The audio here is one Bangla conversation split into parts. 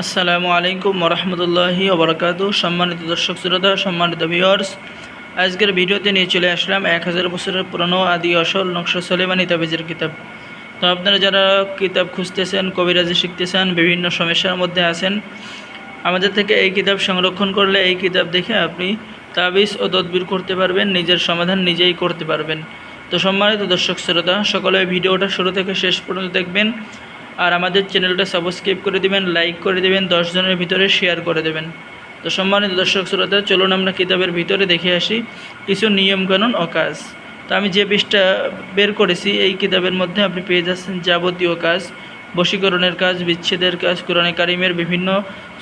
আসসালামু আলাইকুম রহমতুল্লাহি ওবরাকাত সম্মানিত দর্শক শ্রোতা, সম্মানিত ভিউয়ার্স আজকের ভিডিওতে নিয়ে চলে আসলাম এক হাজার বছরের পুরনো আদি অসল নকশা সলেমানি তাবিজের কিতাব। তো আপনারা যারা কিতাব খুঁজতেছেন, কবিরাজি শিখতেছেন, বিভিন্ন সমস্যার মধ্যে আছেন, আমাদের থেকে এই কিতাব সংরক্ষণ করলে এই কিতাব দেখে আপনি তাবিজ ও তদবির করতে পারবেন, নিজের সমাধান নিজেই করতে পারবেন। তো সম্মানিত দর্শক শ্রোতা, সকলে ভিডিওটা শুরু থেকে শেষ পর্যন্ত দেখবেন। আর আমাদের চ্যানেলটা সাবস্ক্রাইব করে দিবেন লাইক করে দিবেন, দশ জনের ভিতরে শেয়ার করে দেবেন। তো সম্মানিত দর্শক শ্রোতা, চলুন আমরা কিতাবের ভিতরে দেখে আসি। কিছু নিয়মকানুন ও কাজ তো আমি যে পৃষ্ঠা বের করেছি, এই কিতাবের মধ্যে আপনি পেয়ে যাচ্ছেন যাবতীয় কাজ। বশীকরণের কাজ, বিচ্ছেদের কাজ, কোরআনে কারিমের বিভিন্ন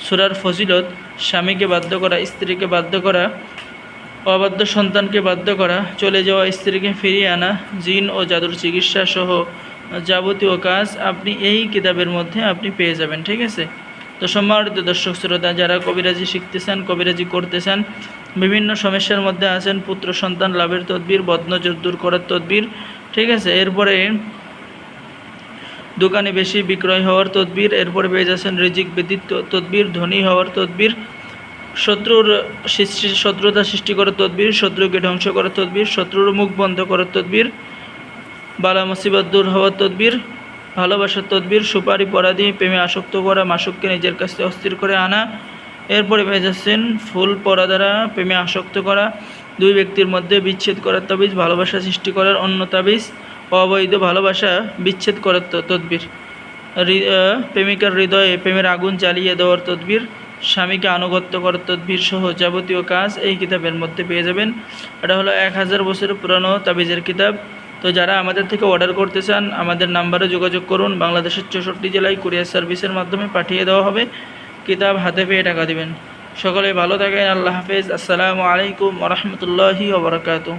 সুরার ফজিলত, স্বামীকে বাধ্য করা, স্ত্রীকে বাধ্য করা, অবাধ্য সন্তানকে বাধ্য করা, চলে যাওয়া স্ত্রীকে ফিরিয়ে আনা, জিন ও জাদুর চিকিৎসা সহ যাবতীয় কাজ আপনি এই কিতাবের মধ্যে আপনি পেয়ে যাবেন, ঠিক আছে? তো সম্মানিত দর্শক, শ্রোতা, যারা কবিরাজি শিখতেছেন, কবিরাজি করতেছেন, বিভিন্ন সমস্যার মধ্যে আছেন, পুত্র, সন্তান, লাভের তদবির, বদনজর দূর করার তদবির, ঠিক আছে? এরপরে দোকানে বেশি বিক্রয় হওয়ার তদবির, এরপরে পেয়ে যাচ্ছেন রিজিক ব্যতীত তদবির, ধনী হওয়ার তদবির, শত্রুর সৃষ্টি, শত্রুতা সৃষ্টি করার তদবির, শত্রুকে ধ্বংস করার তদবির, শত্রুর মুখ বন্ধ করার তদবির বালা মুসিবত দূর হওয়ার তদবির ভালোবাসার তদবির, সুপারি পরাধি, প্রেমে আসক্ত করা, মাসুককে নিজের কাছে অস্থির করে আনা। এরপরে পেয়ে যাচ্ছেন, ফুল পরা দ্বারা প্রেমে আসক্ত করা, দুই ব্যক্তির মধ্যে বিচ্ছেদ করার তাবিজ, ভালোবাসা সৃষ্টি করার অন্য তাবিজ, অবৈধ ভালোবাসা বিচ্ছেদ করার তদবির। প্রেমিকার হৃদয়ে প্রেমের আগুন জ্বালিয়ে দেওয়ার তদবির, স্বামীকে আনুগত্য করার তদবির সহ যাবতীয় কাজ এই কিতাবের মধ্যে পেয়ে যাবেন। এটা হলো এক হাজার বছরের পুরানো তাবিজের কিতাব। তো যারা আমাদের থেকে অর্ডার করতে চান, আমাদের নাম্বারে যোগাযোগ করুন। বাংলাদেশের চৌষট্টি জেলায় কুরিয়ার সার্ভিসের মাধ্যমে পাঠিয়ে দেওয়া হবে। কিতাব হাতে পেয়ে টাকা দেবেন। সকলে ভালো থাকেন। আল্লাহ হাফেজ। আসসালামু আলাইকুম রহমতুল্লাহি ওবরাকাতু